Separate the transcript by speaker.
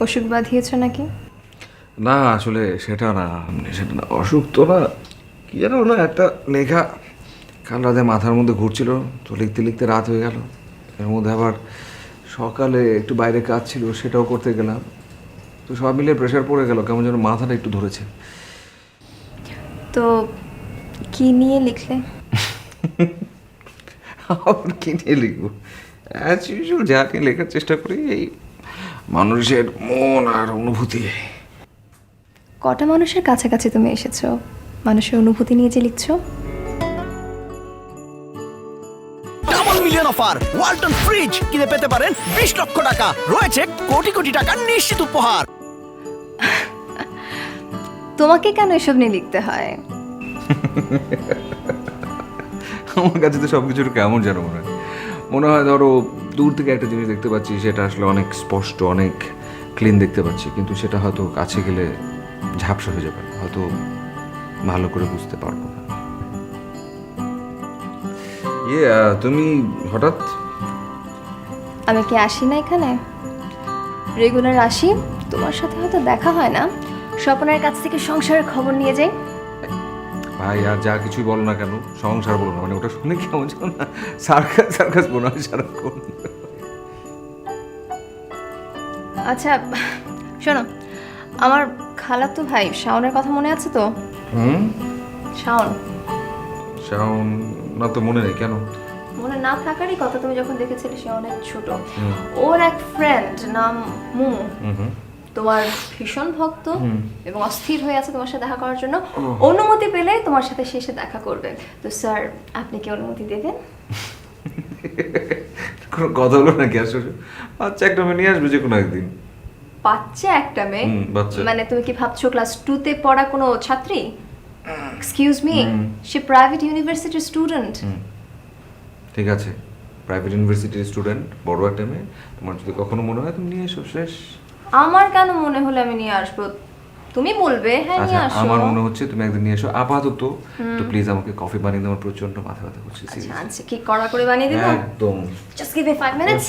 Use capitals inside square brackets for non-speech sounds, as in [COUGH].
Speaker 1: অসুখ বাঁধিয়েছ নাকি?
Speaker 2: না আসলে সেটা না সেটা না অসুখ তো না কি যেন না একটা লেখা কাল রাতে মাথার মধ্যে ঘুরছিল তো লিখতে লিখতে রাত হয়ে গেল। এর মধ্যে আবার সকালে একটু বাইরে কাজ ছিল সেটাও করতে গেলাম। তো সব মিলে প্রেশার পড়ে গেল কেমন যেন মাথাটা একটু ধরেছে।
Speaker 1: তো কি নিয়ে লিখলে? [LAUGHS]
Speaker 2: আবার কি নিয়ে লিখব? অ্যাজ ইউজুয়াল যা নিয়ে লেখার চেষ্টা করি এই মানুষের মন আর অনুভূতি।
Speaker 1: কটা মানুষের কাছাকাছি তুমি এসেছ? মানুষের অনুভূতি নিয়ে যে লিখছো?
Speaker 3: Double million offer Walton fridge কিনে পেতে পারেন বিশ লক্ষ টাকা। রয়েছে কোটি কোটি টাকার নিশ্চিত উপহার। [LAUGHS]
Speaker 1: তোমাকে কেন এসব নিয়ে লিখতে হয়? [LAUGHS]
Speaker 2: আমার কাছে তো সব কিছুর কেমন যেন মনে হয়। মনে হয় ধরো দূর থেকে একটা জিনিস দেখতে পাচ্ছি, সেটা আসলে অনেক স্পষ্ট, অনেক ক্লিন দেখতে পাচ্ছি, কিন্তু সেটা হয়তো কাছে গেলে ঝাপসা হয়ে যাবে, হয়তো ভালো করে বুঝতে পারব না। ইয়ে তুমি হঠাৎ?
Speaker 1: আমি কি আসি না এখানে? রেগুলার আসি? তোমার সাথে হয়তো দেখা হয় না। স্বপনের কাছ থেকে সংসারের খবর নিয়ে যাই।
Speaker 2: ভাই আর যা কিছুই বলো না কেন সংসার বলো না মানে ওটা শুনে কেমন যেন না? সার্কাস সার্কাস মনে হয় সারাক্ষণ।
Speaker 1: আচ্ছা শোনো আমার খালাতো ভাই শাওনের কথা মনে আছে তো?
Speaker 2: হুম?
Speaker 1: শাওন।
Speaker 2: শাওন না তো মনে নেই কেন?
Speaker 1: মনে না থাকারই কথা তুমি যখন দেখেছিলে সে অনেক ছোট ওর এক ফ্রেন্ড নাম মুমু
Speaker 2: হুম হুম।
Speaker 1: তোমার ভীষণ ভক্ত এবং অস্থির হয়ে আছে তোমার সাথে দেখা করার জন্য। অনুমতি পেলে তোমার সাথে শেষে দেখা করবে। তো স্যার আপনি কি অনুমতি দেবেন? [LAUGHS]
Speaker 2: কোনো কথা হলো নাকি আসলে? আচ্ছা একটা মেয়ে নিয়ে আসবে যে কোনো একদিন।
Speaker 1: বাচ্চা একটা মেয়ে? মানে তুমি কি ভাবছ ক্লাস টুতে পড়া কোনো ছাত্রী? এক্সকিউজ মি সে প্রাইভেট ইউনিভার্সিটির স্টুডেন্ট
Speaker 2: ঠিক আছে। প্রাইভেট ইউনিভার্সিটির স্টুডেন্ট বড় একটা মেয়ে। তোমার যদি কখনো মনে হয় তুমি নিয়ে এসো শেষ।
Speaker 1: আমার কেন মনে হলো আমি নিয়ে আসব? তুমি বলবে হ্যাঁ
Speaker 2: আচ্ছা
Speaker 1: নিয়ে আসো।
Speaker 2: আমার মনে হচ্ছে তুমি একদিন নিয়ে এসো। আপাতত তো প্লিজ আমাকে কফি বানিয়ে দাও আমার প্রচণ্ড মাথা ব্যথা করছে
Speaker 1: আচ্ছা। আচ্ছা কি কড়া করে বানিয়ে দেবো?
Speaker 2: একদম।
Speaker 1: Just give me 5 minutes.